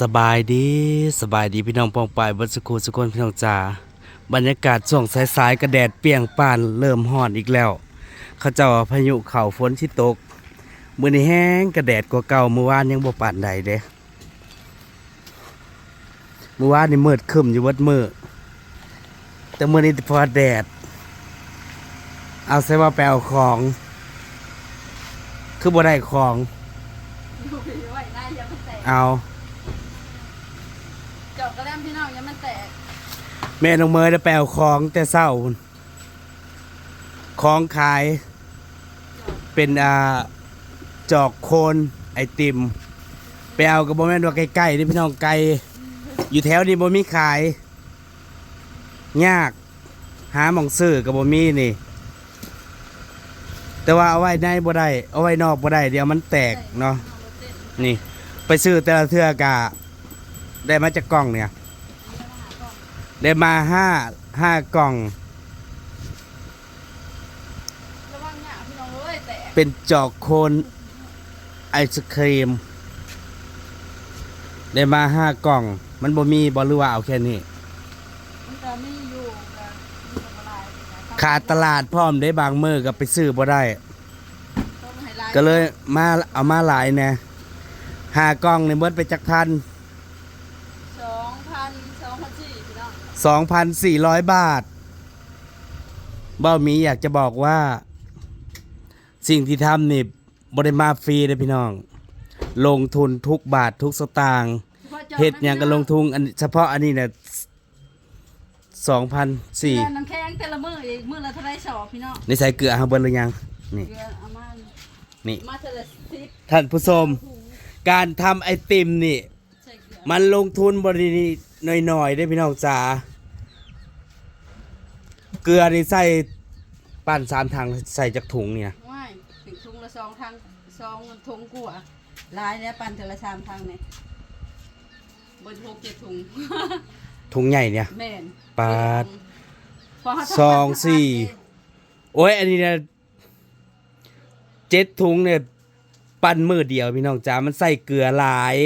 สบายดีสบายดีพี่น้องปองปายเบัสกูสุกคนพี่น้องจ๋าบรรยากาศช่วงสายๆกระแดดเปรียงป่านเริ่มฮ้อนอีกแล้ว เขาเจ้าว่าพายุเข่าฝนที่ตกมื้อนี้แห้งกระแดดกว่าเก่าเมื่อวานยังบ่ปานใดเด้เมื่อวานนี่มืดครึ้มอยู่วัดมือแต่มื้อนี้พอแดด เอาใส่ว่าไปเอาของ คือบ่ได้ของดูไปไว้ได้ยังมันแตกเอา แมพี่น้องยังมันแตกแม่น้องเมย์ได้ไปเอาของแต่เศร้าของขาย เป็นอ่าจอกโคนไอติมไปเอากับบ่แม่นว่าใกล้ๆนี่พี่น้องไกลอยู่แถวนี้บ่มีขาย ยาก หาหมองซื้อกับบ่มีนี่ แต่ว่าเอาไว้ในบ่ได้เอาไว้นอกบ่ได้เดี๋ยวมันแตกเนาะนี่ ไปซื้อแต่ละเทือกะได้มาจากกล่องเนี่ย ได้มาห้าห้ากล่อง ระวังหน้าพี่น้องเอ้ยแตกเป็นจอกโคนไอศครีม ได้มาห้ากล่อง มันบ่มีบอหรือว่าเอาแค่นี้ มันจะไม่อยู่กับมีกับอะไรนะครับขาดตลาดพร้อมได้บางมือก็ไปซื้อบ่ได้ ต้องให้ลายก็เลยมาเอามาหลายแน่ห้ากล่องในเบิดไปจักพัน 2,400 บาท เบ้ามีอยากจะบอกว่า สิ่งที่ทำนี่บริมาฟรีเลยพี่น้อง ลงทุนทุกบาททุกสตางค์เหตุอย่างก็ลงทุนอันเฉพาะอันนี้เนี่ยสองพันสี่น้ำแข็งแต่ละมืออีกมือละเท่าไรสอพี่น้องในใส่เกลือฮะเบิร์นหรือยังนี่นี่ท่านผู้ชมการทำไอติมนี่ มันลงทุนบริณีหน่อยๆได้พี่น้องจ๋า กลือนี่ใส่ปั้นสามทางใส่จากถุงเนี่ยไม่ถึงทุงละสองทางสองทุงกัวลายแล้วปั่นเท่าละสามทางเนี่ยบนหกเจ็ดถุงถุงใหญ่เนี่ยแม่นปาดพอเขาทำสองสี่โอ้ยอันนี้เนี่ยเจ็ดถุงเนี่ยปั้นมือเดียวพี่น้องจ๋ามันใส่เกลือหลาย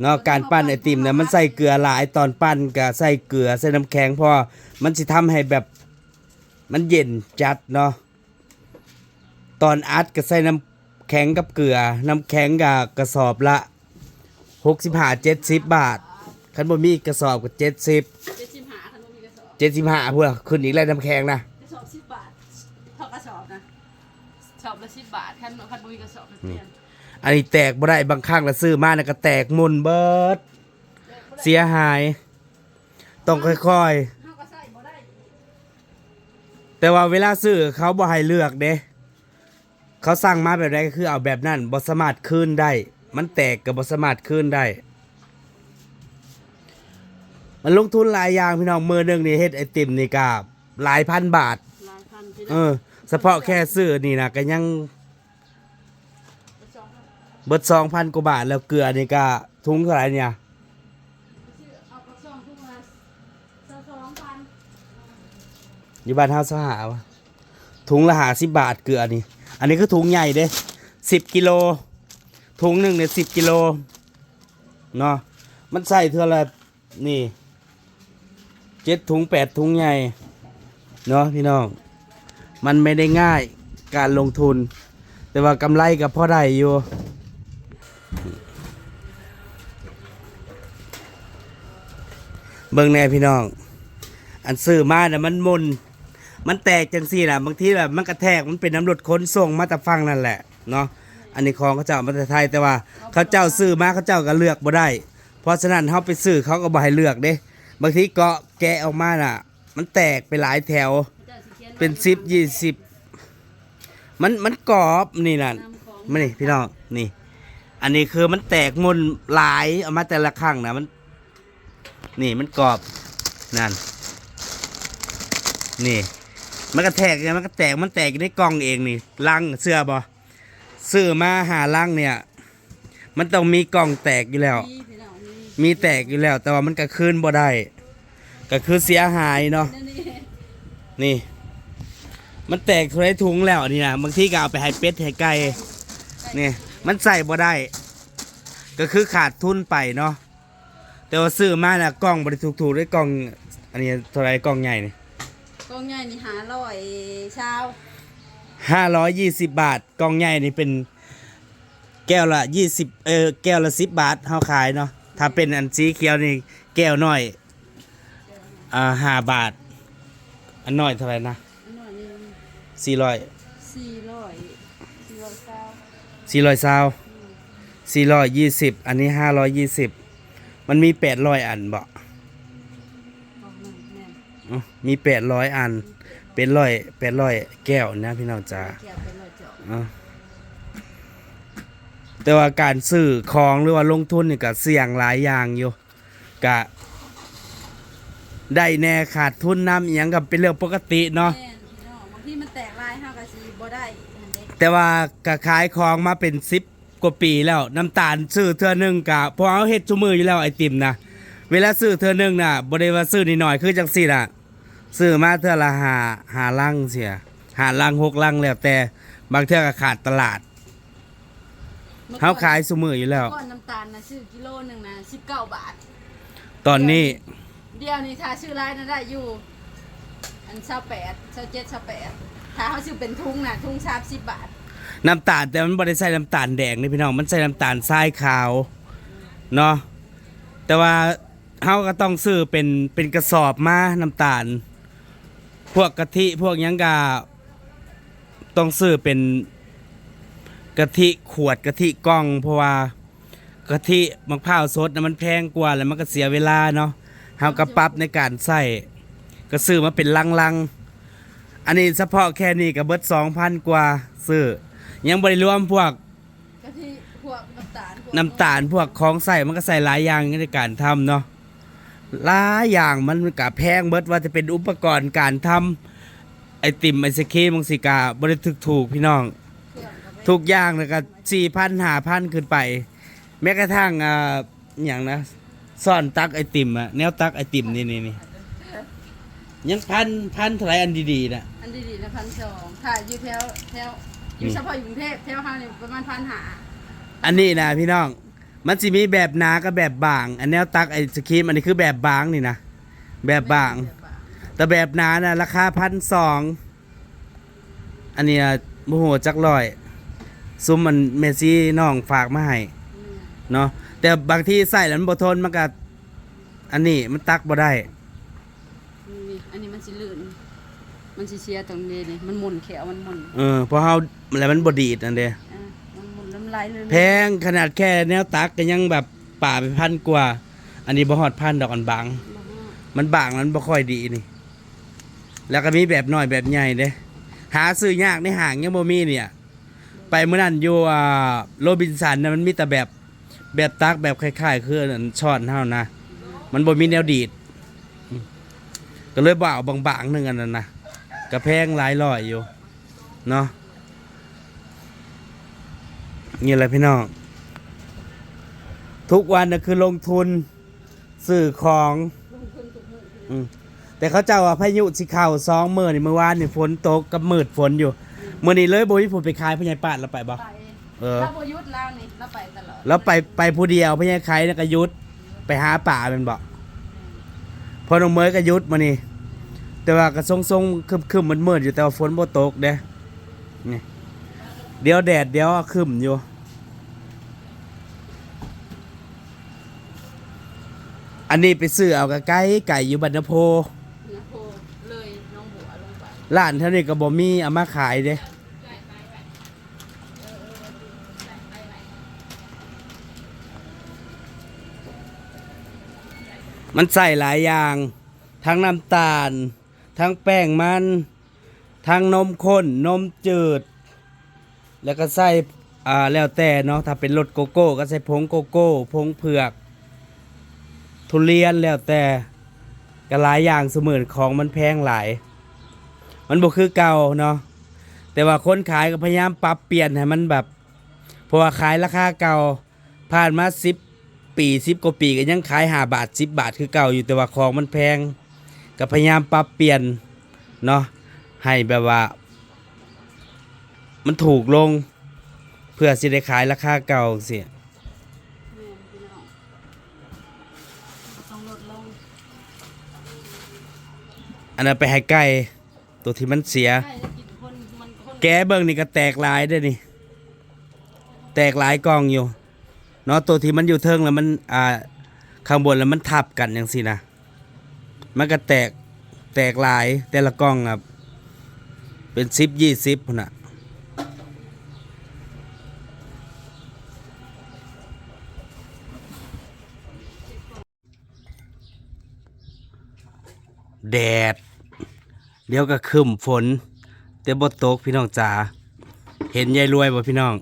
เนาะการปั้นไอติมเนี่ยมันใส่เกลือหลายตอนปั้นกับใส่เกลือใส่น้ำแข็งพอมันสิทำให้แบบมันเย็นจัดเนาะตอนอัดก็ใส่น้ำแข็งกับเกลือ น้ำแข็งกับกระสอบละหกสิบห้าเจ็ดสิบบาทคันบ่มีกระสอบก็เจ็ดสิบเจ็ดสิบหาขนมมีกระสอบเจ็ดสิบห้าพูดละขึ้นอีกแล้วน้ำแข็งนะกระสอบสิบบาทเท่ากระสอบนะสอบละสิบบาทคันคันบุยกระสอบเปลี่ยน อันนี้แตกบ่ได้บางครั้งละซื้อมานะก็แตกหมุนเบิด เสียหาย ต้องค่อยเท่าก็ใส่บ่ได้ๆแต่ว่าเวลาซื้อเขาบ่ให้เลือกเด้เขาสั่งมาแบบใดก็คือเอาแบบนั้นบ่สามารถคืนได้ มันแตกก็บ่สามารถคืนได้ มันลงทุนหลายอย่างพี่น้องมือหนึงนี่เฮ็ดไอติมนี่ก็หลายพันบาทหลายพันพี่เอน้องอเฉพาะแค่ซื้อนี่นะก็ยังกระส อบเบิด2,000กว่าบาทแล้วเกลือนี่ก็ถุงเท่าไหร่เนี่ยซื้อเอากระสอบทุกมาสองพันอยู่บ้านเฮาสหาวะถุงละหาสิบบาทเกลือนี่ อันนี้คือถุงใหญ่เด้สิบกิโลถุงหนึ่งเนี่ยสิบกิโลเนาะมันใส่เท่าละนี่เจ็ดถุงแปดถุงใหญ่เนาะพี่น้องมันไม่ได้ง่ายการลงทุน แต่ว่ากำไรกับพ่อได้อยู่ เบิ่งแน่พี่น้อง อันซื้อมาเนี่ยมันมุนมันแตกจังสี่น่ะบางทีแบบมันกระแทกมันเป็นน้ำรถขนส่งมาต่ฟังนั่นแหละเนาะอันนี้ของเขาเจ้ามาแต่ไทยแต่ว่า เขาเจ้าซื้อมาเขาเจ้าก็เลือกบ่ได้ เพราะฉะนั้นเขาไปซื้อเขาก็บ่ให้เลือกเด้บางทีเกาะแกะออกมาน่ะ มันแตกไปหลายแถว เป็นสิบยี่สิบมันมันกรอบนี่น่ะมานี่พี่น้องนี่ อันนี้คือมันแตกมุนหลายเอามาแต่ละครั้งนะมัน นี่มันกรอบนั่นนี่ มันก็แตกไงมันก็แตกมันแตกอยู่ในกล่องเองนี่ลังเสื้อบ่ซื้อมาหาลังเนี่ย มันต้องมีกล่องแตกอยู่แล้ว มีแตกอยู่แล้ว แต่ว่ามันก็คืนบ่ได้ก็คือเสียหายเนาะนี่ มันแตกทุไรถุงแล้วนี่นะบางทีก็เอาไปให้เป็ดให้ไก่นี่มันใส่บ่ได้ ก็คือขาดทุนไปเนาะ แแต่ว่าซื้อมาน่ะกล่องบริถูกถูกๆด้วยกล่องอันนี้เท่าไหรกล่องใหญ่นี่กองใหญ่นี่หาร้อยเช้าห้าร้อยยี่สิบบาทกล่องใหญ่นี่เป็นแก้วละยี่สิบเออแก้วละสิบบาทเฮาขายเนาะถ้าเป็นอันสีเขียวนี่แก้วน้อยอ่าห้าบาท อันน้อยเท่าไหร่นะอันหน่อยหนึงสี่ร้อยสี่ร้อยสี่ร้อยเช้าสี่ร้อยซาวสี่ร้อยยี่สิบอันนี้ห้าร้อยยี่สิบ มันมีแปดร้อยอันบ่บอกหนึ่งแม่นอ๋อมีแปดร้อยอัน เป็นร้อยแปดร้อยแก้วนะพี่น้องจ๋าแก้วเป็นร้อยเจาะอ๋อแต่ว่าการซื้อของหรือว่าลงทุนนี่ก็เสี่ยงหลายอย่างอยู่กะได้แน่ขาดทุนน้ำอหยังกับเป็นเรื่องปกติเนาะแม่นพี่น้องบางทีมันแตกลายห้ากะสีบ่ได้อันเด็กแต่ว่าก็ขายของมาเป็นสิบก ว่าปีแล้วน้ำตาลซื้อเทื่อหนึงกะพอเอาเฮ็ดชุมืออยู่แล้วไอติมนะเวลาซื้อเทื่อหนึงน่ะบ่ได้ว่าซื้อนิดหน่อยคือจังซี่น่ะซื้อมาเทื่อละหาหาลังเสียหาลังหกลังแล้วแต่บางเทื่อก็ขาดตลาดมื่อก่เฮาอนขายซุมืออยู่แล้วก้อนน้ำตาลนะซื้อกิโลหนึ่งนะสิบเก้าบาท ตอนนี้เดียวนี่ถ้าซื้อร้ายนะได้อยู่ อันเช้าแปดเช้าเจ็ดเช้าแปดถ้าเขาซื้อเป็นทุงน่ะทุงสามสิบบาท น้ำตาลแต่มันบ่ได้ใส่น้ำตาลแดงนี่พี่น้องมันใส่น้ำตาลทรายขาวเนาะแต่ว่าเฮาก็ต้องซื้อเป็นเป็นกระสอบมาน้ำตาล พวกกะทิพวกยังก็ต้องซื้อเป็นกะทิขวดกะทิกล่อง เพราะว่ากะทิมะพร้าวสดนะมันแพงกว่าแล้วมันก็เสียเวลาเนาะเฮาก็ปรับในการใส่ก็ซื้อมาเป็นลังๆอันนี้เฉพาะแค่นี้ก็เบิด2,000กว่าซื้อ ยังบริรวมพวกกะทิพวกน้ำตาลพวกน้ำตาลพวกของใส่มันก็ใส่หลายอย่างในการทำเนาะหลายอย่างมันกับแพงเบิดว่าจะเป็นอุปกรณ์การทำไอติมไอศครีมมังสิกาบริถึกถูกพี่น้อง เครื่องก็ไปทุกอย่างนะก็สี่พันหาพันขึ้นไป แม้กระทั่งอ่าอหย่างนะซ่อนตักไอติมอะแนวตักไอติมนี่นี่นี่ยังพันพันเท่าไหรอันดีๆนะอันดีๆนะพันสองถ้าอยู่แถวแถว อยู่เฉพาะอยู่กรุงเทพแถวห้าเนี่ยประมาณพันหาอันนี้นะพี่น้อง มันจะมีแบบหนากับแบบบาง อันแนวตักไอศครีมอันนี้คือแบบบางนี่นะแบบบาง แต่แบบหนานะราคาพันสองอันเนี้โมโหจักลอย ซุมมันเมซี่น้องฝากมาให้อืมเนาะแต่บางที่ใส่แล้วมันบ่ทนมันก็อันนี้มันตักบ่ได้นี่อันนี้มันสิลื่น มันสิเชียร์ตรงนี้นี่มันหมุนแขวมันหมุนเออเพราะเฮาแล้วมันบ่ดีดอันเด้อะมันหมุนน้ำลายเลยแพงขนาดแค่แนวตักก็ยังแบบป่าไปพันกว่า อันนี้บ่ฮอดพันดอกอันบาง มันบางมันบ่ค่อยดีนี่ แล้วก็มีแบบน้อยแบบใหญ่เด้หาซื้อยากในห้างยังบ่มีเนี่ย ไปเมื่อนั้นอยู่อ่าโรบินสันนะมันมีแต่แบบแบบตักแบบคล้ายๆคืออันช้อนเท่านะ มันบ่มีแนวดีดอืมก็เลยบ่เอาบางๆหนึงอันนั้นนะ กระแพงหลายร้อยอยู่ เนาะนี่แหละพี่น้อง ทุกวันนะคือลงทุนซื้อของอืมแต่เขาเจ้าว่าพายุสิเข้าสองมื้อนี่เมื่อวานนี่ฝนตกกับมืดฝนอยู่มื้อนี้เลยบ่มีผู้ไปขายพญายปาดแล้วไปบ่ไปเออถ้าบยุทธ์แล้วนี่เราไปตลอดแล้วไปไปผู้เดียวพญายไข่นะก็หยุดไปหาป่าแม่นบ่พอน้องเมยก็หยุดมานี่ แต่ว่าก็ทรงๆคึมๆมืดอยู่แต่ว่าฝนบ่ตกเด้นี่เดี๋ยวแดดเดี๋ยวคึมอยู่อันนี้ไปซื้อเอากับไก่ไก่อยู่บันนโพนะโพเลยน้องบัวลงไปร้านเท่านี้ก็บ่มีเอามาขายเด้มันใส่หลายอย่าง ทั้งน้ำตาล ทั้งแป้งมันทั้งนมข้นนมจืด แล้วก็ใส่อ่าแล้วแต่เนาะถ้าเป็นรสโกโก้ ก็ใส่ผงโกโก้ผงเผือก ทุเรียนแล้วแต่ก็หลายอย่างเสมือนของมันแพงหลาย มันบ่คือเก่าเนาะแต่ว่าคนขายก็พยายามปรับเปลี่ยนให้มันแบบเพราะว่าขายราคาเก่าผ่านมาสิบปีสิบกว่าปีก็ยังขายหาบาทสิบบาทคือเก่าอยู่แต่ว่าของมันแพง ก็พยายามปรับเปลี่ยนเนาะให้แบบว่า มันถูกลงเพื่อสิได้ขายราคาเก่าเสียองต้องลดลงอันนั้นไปให้ไก่ตัวที่มันเสีย ใช่แล้วกินคนมันคนแกเบิ่งนี่ก็แตกหลายเด้อนี่ แตกหลายกองอยู่ เนาะตัวที่มันอยู่เทิงแล้วมันอ่าข้างบนแล้วมันทับกันอย่างสินะ มันก็แตกแตกหลายแต่ละกล้องครับ เป็นสิบยี่สิบนะแดด เดี๋ยวก็คึมฝน แต่บ่ตกพี่น้องจ๋าเห็นยายรวยบ่พี่น้อง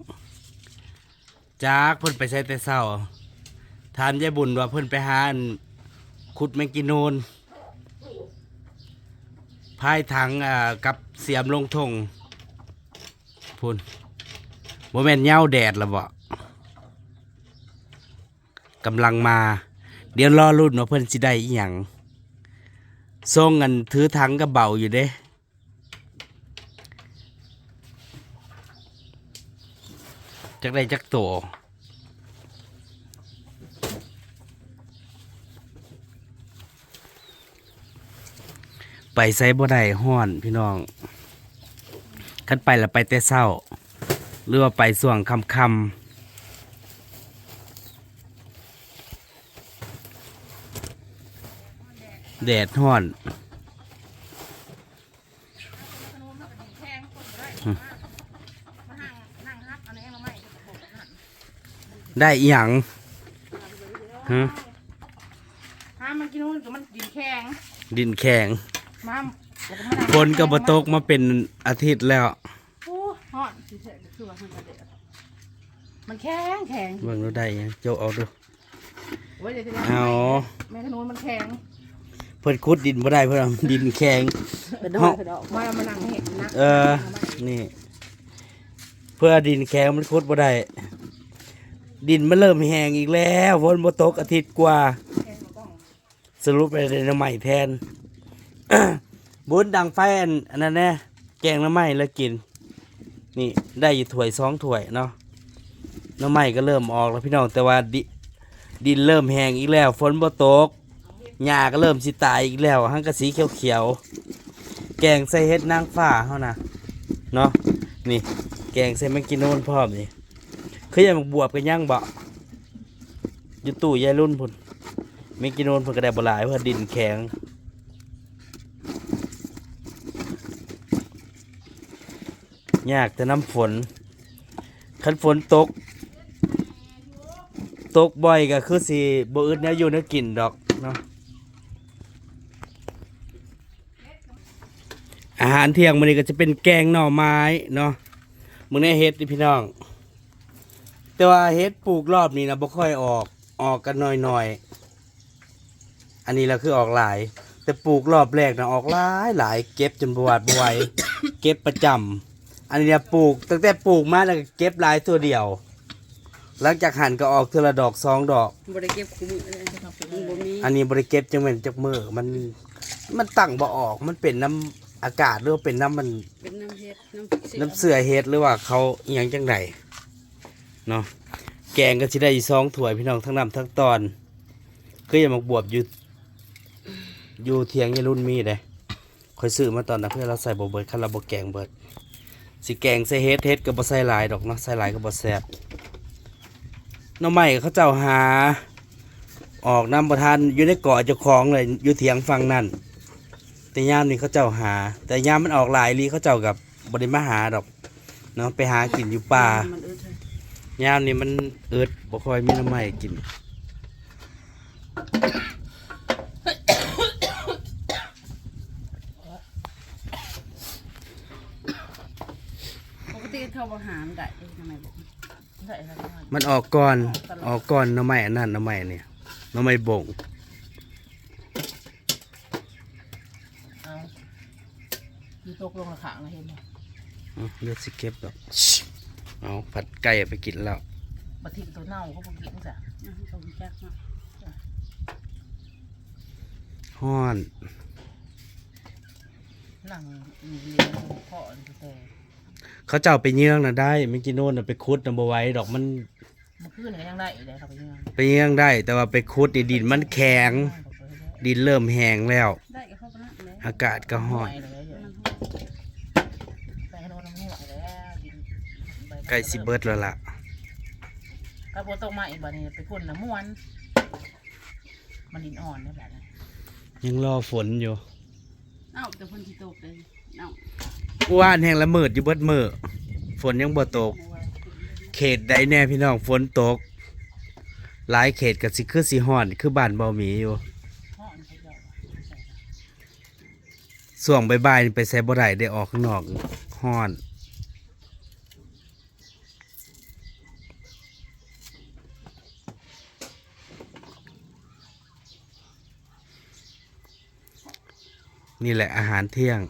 จากเพิ่นไปใช้แต่เช้าถามยายบุญว่าเพิ่นไปหานขุดแมงกินูน พายถังกับเสียมลงทงพุ่นบ่แม่นเหย้าแดดละบ่กำลังมา เดี๋ยวรอรุ่นว่าเพิ่นสิได้อีหยังส่งกันถือถังกับเบาอยู่เด้จักได้จักตั ไปใส่บ่ได้ห้อนพี่น้องคันไปแล้วไปแต่เศร้า หรือว่าไปส่วงคำคำแดดห้อนได้อีหยังฮะห้ามมันกินนู่นก็มันดินแข็ง ดินแข็ง มาแล้วก็มานั่งฝนก็บ่ตกมาเป็นอาทิตย์แล้วโอ้ฮอนสิเสร็จคือว่ามันกระเดะมันแข็งแข็งเบิ่งดูได้หยังโจกเอาดูโอ้ยเดี๋ยวจะเอาแม่ขนุนมันแข็งเพิ่นขุดดินบ่ได้เพิ่นเอาดินแข็ง เป็นดเฮาอกเป็นดอกมามานั่งเห็นนะเออ นี่ เพื่อดินแข็งมันขุดบ่ได้ ดินมันเริ่มแห้งอีกแล้วฝนบ่ตกอาทิตย์กว่า สรุปไปในน้ำใหม่แทน บุญดังไฟอันอันนั้นแน่แกงน้ำใหม่แล้วกิน นี่ได้อยู่ถ้วยสองถ้วยเนาะน้ำใหม่ก็เริ่มออกแล้วพี่น้องแต่ว่าดิดินเริ่มแห้งอีกแล้วฝนบ่ตกหญ้าก็เริ่มสิตายอีกแล้วหังกะสีเขียวๆแกงใส่เฮ็ดนางฟ้าเฮานะเนาะนี่ แกงใส่แมงกินโนนพร้อมนี่คือยังบวบกันยังบ่อยู่ตู้ยายรุ่นพุ่นมีกินโนนเพิ่นก็ได้บ่หลายเพราะดินแข็ง ยากแต่น้ำฝนคันฝนตก ตกบ่อยก็คือสิบ่อึดแนวอยู่แนวกินดอกเนาะอาหารเที่ยงมื้อนี้ก็จะเป็นแกงหน่อไม้เนาะมื้อนี้เฮ็ดนี่พี่น้อง แต่ว่าเฮ็ดปลูกรอบนี้นะบ่ค่อยออกออกกันหน่อยๆอันนี้เราคือออกหลายแต่ปลูกรอบแรกนะออกหลายหลายเก็บจนบวาดบวยเก็บประจำ อันนี้เนี่ยปลูกตั้งแต่ปลูกมาแล้วก็เก็บหลายตัวเดียว หลังจากหั่นก็ออกเทอละดอกสองดอก บริเก็บคุ้มเลยมันบ่มีอันนี้บริเก็บจังเหมือนจากมือมันมันตั้งบ่ออกมันเป็นน้ำอากาศหรือว่าเป็นน้ำมัน เป็นน้ำเฮ็ดน้ำน้ำเสือเฮ็ดหรือว่าเขาอหยังจังไดเนาะแกงก็สิได้อยู่สองถ้วยพี่น้องทั้งน้ำทั้งตอนก็อย่ามาบวบอยู่อยู่เทียงยายรุ่นมีเลยคอยซื้อมาตอนนั้นเพื่อเราใส่บ่เบิดคันเราบ่แกงเบิด สิแกงใส่เฮ็ดเฮ็ดก็บ่ใส่หลายดอกเนาะใส่หลายก็บ่แซ่บหน้องใหม่เขาเจ้าหา ออกน้ำประทานอยู่ในเกาะเจ้าของเลยอยู่เถียงฝั่งนั่นแต่ยามนี้เขาเจ้าหา แต่ยามมันออกหลายลีเขาเจ้ากับบริมาหาดอกเนาะไปหากินอยู่ป่ายามนี้มันเอิดบ่ค่อยมีน้ำใหม่กิน ติเขาบ่หามได้ทำไมบ่ได้แล้วก็มันออกก่อน ออกก่อนน้ำใหม่อันนั้นน้ำใหม่เนี่ยน้ำใหม่บ่งเอาอยู่ตกลงกระถางนะเห็นไหมเอาเลือดสิเก็บดอกเอาผัดไก่ไปกินแล้ว บัดทีตัวเน่าก็บ่กินจ้ะอะสมจักเนาะห้อน นั่งอยู่เรียนพ่อแต่ เขาเจ้าไปเยื่องน่ะได้ไม่กินโน่นน่ะไปคุดน่ะบ่ไหว้ดอกมันเมื่อคืนก็ยังได้อยู่เลยครับพี่น้องไปเยื่องได้ แต่ว่าไปคุดนี่ดินมันแข็งบ่ดินเริ่มแห้งแล้ว ได้กับเขาไปนั่นเลยอากาศก็ร้อนไปเลยเยอะไปขนมน้ำหัวแล้วกินใบใกล้สิเบิดแล้วล่ะ กระโปรงตกมาอีกบัดนี้ไปพ่นน้ำม้วน มันดินอ่อนเนี่ยแบบนี้ยังรอฝนอยู่ เอ้าแต่คนที่ตกเลยเอ้า ว่านแห้งละเมิดอยู่เบิดมือฝนยังบ่ตก เขตใดแน่พี่น้องฝนตก หลายเขตก็สิคือสิฮ้อน คือบ้านเบาหมีอยู่ห่อนเขาเจ้าส่วงบ่ายๆไปใส่บ่ได้ได้ออกข้างนอกฮ้อนนี่แหละอาหารเที่ยง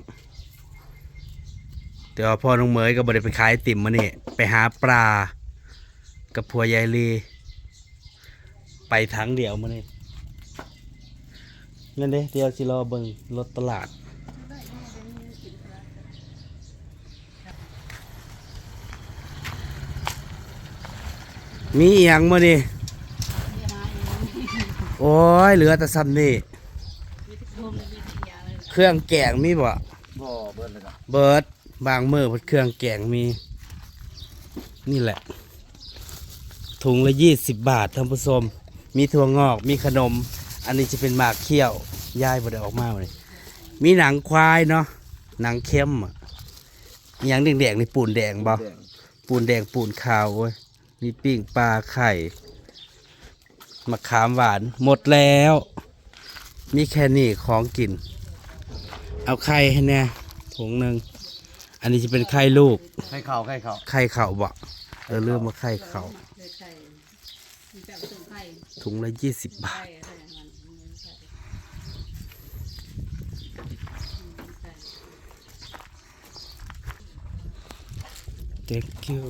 เดี๋ยวพ่อน้องเหมยก็บ่ได้ไปขายไอติ่มมานี่ไปหาปลา กับพัวยายลี ไปทั้งเดียวมานี่นั่นเด้เดี๋ยวสิรอเบิ่งรถตลาดมีอหย่างมานี่เมียมาเองโอ้ย เหลือแต่ซ้ำนี่มีทุกคนมีทุกอย่างเลยเครื่องแกงมีบ่ บ่เบิ้ลเลยนะเบิร์ด บางเมื่อพัดเครื่องแกงมี นี่แหละ ถุงละยี่สิบบาทท่านผู้ชมมีถั่วงอกมีขนม อันนี้จะเป็นหมากเขี้ยวย่ายบดออกมาเลยมีหนังควายเนาะหนังเข้มอะย่างแดงๆนี่ปูนแดงบ่ปูนแดงปูนขาวเว้ยมีปิ้งปลาไข่มะขามหวานหมดแล้ว มีแค่นี้ของกิน เอาไข่ให้แน่ถุงหนึ่ง อันนี้จะเป็นไข่ลูก ไข่เข่าไข่เข่าไข่เข่าบ่เออเริ่มมาไข่เข่าเลยไข่มีแบบส่งไข่ถุงละยี่สิบบาไข่ทอะไรอย่างนั้นมีไข่มีไข่ thank you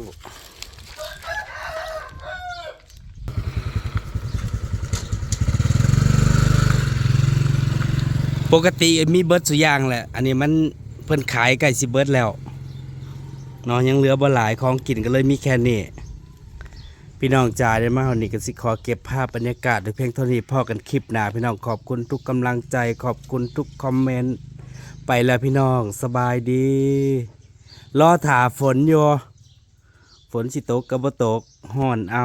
ปกติมีเบิร์ดสุอยางแหละ อันนี้มันเพิ่นขายไก่สิเบิร์ดแล้ว เนาะยังเหลือบ่หลายของกินก็เลยมีแค่นี้พี่น้องจ่ายได้มาเท่านี้ก็สิขอเก็บภาพบรรยากาศไว้เพียงเท่านี้พ่อกันคลิปหน้าพี่น้องขอบคุณทุกกำลังใจ ขอบคุณทุกคอมเมนต์ไปแล้วพี่น้องสบายดีรอถาฝนอยู่ฝนสิตกก็บ่ตกห่อนเอา